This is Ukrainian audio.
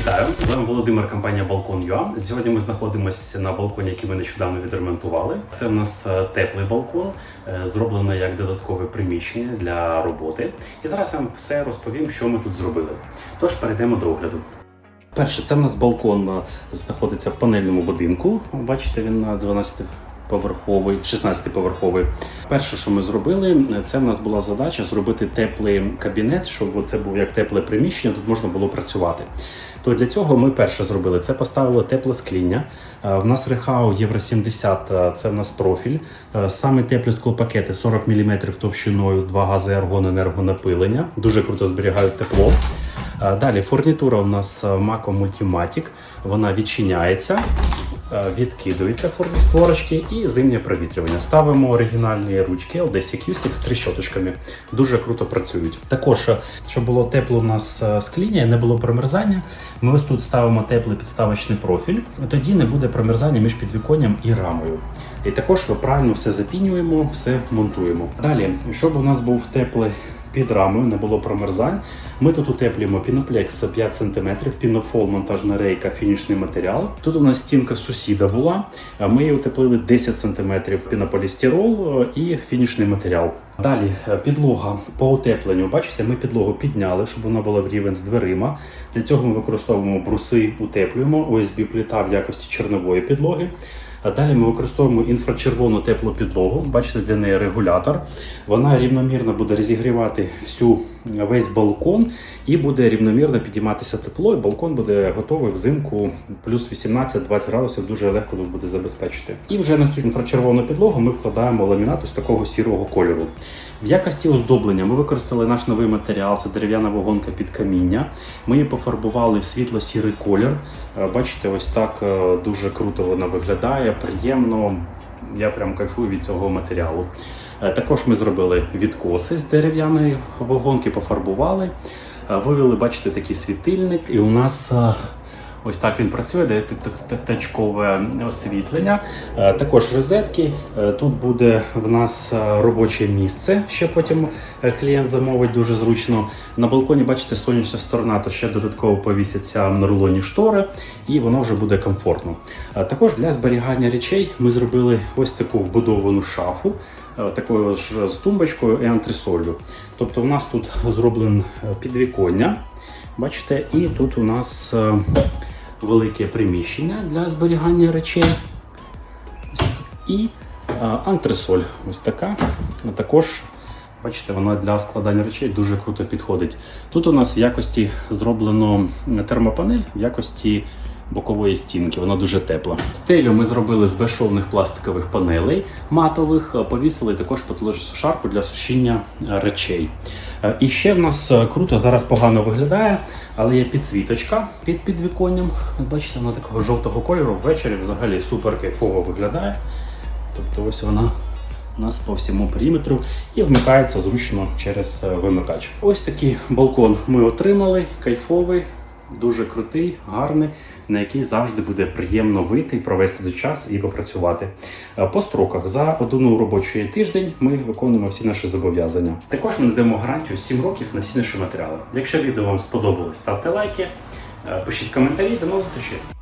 Вітаю! З вами Володимир, компанія Балкон.ua. Сьогодні ми знаходимося на балконі, який ми нещодавно відремонтували. Це у нас е, теплий балкон, е, зроблено як додаткове приміщення для роботи. І зараз я вам все розповім, що ми тут зробили. Тож перейдемо до огляду. Перше, це в нас балкон е, знаходиться в панельному будинку. Бачите, він на 12 поверховий, 16-поверховий. Перше, що ми зробили, це в нас була задача зробити теплий кабінет, щоб це був як тепле приміщення, тут можна було працювати. То для цього ми перше зробили це поставили тепле скління. Е, В нас рехау Євро 70, е, це в нас профіль. Е, Саме теплі склопакети 40 мм товщиною, два гази аргон енергонапилення. Дуже круто зберігають тепло. Далі фурнітура у нас Maco Multimatic. Вона відчиняється, е, відкидується формі створочки і зимнє провітрювання. Ставимо оригінальні ручки LDC Acoustics з тріщоточками. Дуже круто працюють. Також, е, щоб було тепло у нас е, скління і не було промерзання, ми ось тут ставимо теплий підставочний профіль. Тоді не буде промерзання між підвіконням і рамою. І також правильно все запінюємо, все монтуємо. Далі, щоб у нас був теплий під рамою, не було промерзань. Ми тут утеплюємо піноплекс 5 см, пінофол, монтажна рейка, фінішний матеріал. Тут у нас стінка сусіда була. Ми її утеплили 10 см пінополістирол е, і фінішний матеріал. Далі е, підлога по утепленню. Бачите, ми підлогу підняли, щоб вона була в рівень з дверима. Для цього ми використовуємо бруси, утеплюємо, ОСБ плита в якості чорнової підлоги. А далі ми використовуємо інфрачервону теплу підлогу. Бачите, для неї регулятор. Вона рівномірно буде розігрівати всю весь балкон і буде рівномірно підійматися тепло. І балкон буде готовий взимку плюс 18-20 градусів. Дуже легко тут буде забезпечити. І вже на цю інфрачервону підлогу ми вкладаємо ламінат ось такого сірого кольору. В якості оздоблення ми використали наш новий матеріал, це дерев'яна вагонка під каміння. Ми її пофарбували в світло-сірий колір. Е, Бачите, ось так е, дуже круто вона виглядає, приємно. Я прям кайфую від цього матеріалу. Е, Також ми зробили відкоси з дерев'яної вагонки, пофарбували. Вивели, бачите, такий світильник. І у нас ось так він працює, де тачкове освітлення. Е, Також розетки. Е, Тут буде в нас е, робоче місце, ще потім клієнт замовить дуже зручно. На балконі, бачите, сонячна сторона, то ще додатково повісяться на рулоні штори, і воно вже буде комфортно. Також для зберігання речей ми зробили ось таку вбудовану шафу. Такою ж з тумбочкою і антресолью. Тобто, у нас тут зроблене підвіконня. Бачите, і тут у нас велике приміщення для зберігання речей. І антресоль ось така. Також, бачите, вона для складання речей дуже круто підходить. Тут у нас в якості зроблено термопанель в якості бокової стінки, вона дуже тепла. Стелю ми зробили з безшовних пластикових панелей матових, повісили також потолочну сушарку для сушіння речей. І ще в нас круто, зараз погано виглядає, але є підсвіточка під підвіконням. Бачите, вона такого жовтого кольору ввечері взагалі супер кайфово виглядає. Тобто ось вона у нас по всьому периметру і вмикається зручно через е, вимикач. Ось такий балкон ми отримали, кайфовий, дуже крутий, гарний, на який завжди буде приємно вийти провести час і попрацювати. Е, По строках за один робочий тиждень ми виконуємо всі наші зобов'язання. Також ми надаємо гарантію 7 років на всі наші матеріали. Якщо відео вам сподобалось, ставте лайки, е, пишіть коментарі. До нових зустрічей!